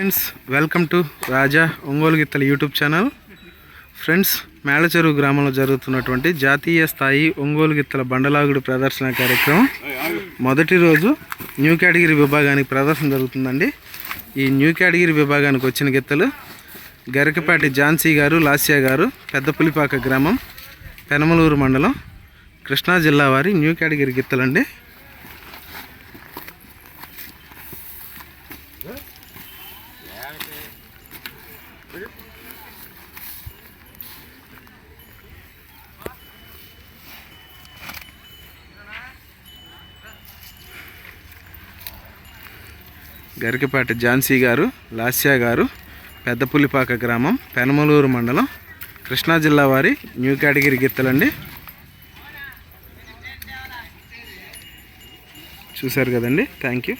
Friends welcome to Raja Ongole గిత్తల YouTube channel friends Melacheruvu గ్రామంలో జరుగుతున్నటువంటి జాతీయ స్థాయి ఒంగోలు గిత్తల బండలాగుడు ప్రదర్శన కార్యక్రమం. మొదటి రోజు న్యూ కేటగిరీ విభాగానికి ప్రదర్శన జరుగుతుందండి. ఈ న్యూ కేటగిరీ విభాగానికి వచ్చిన గిత్తలు గరికపాటి ఝాన్సీ గారు లాస్యా గారు పెద్దపులిపాక గ్రామం పెనమలూరు మండలం కృష్ణా జిల్లా వారి న్యూ కేటగిరీ గిత్తలండి. గరికపాటి ఝాన్సీ గారు లాస్యా గారు పెద్దపుల్లిపాక గ్రామం పెనమలూరు మండలం కృష్ణా జిల్లా వారి న్యూ కేటగిరి గిత్తలండి చూశారు కదండి? Thank you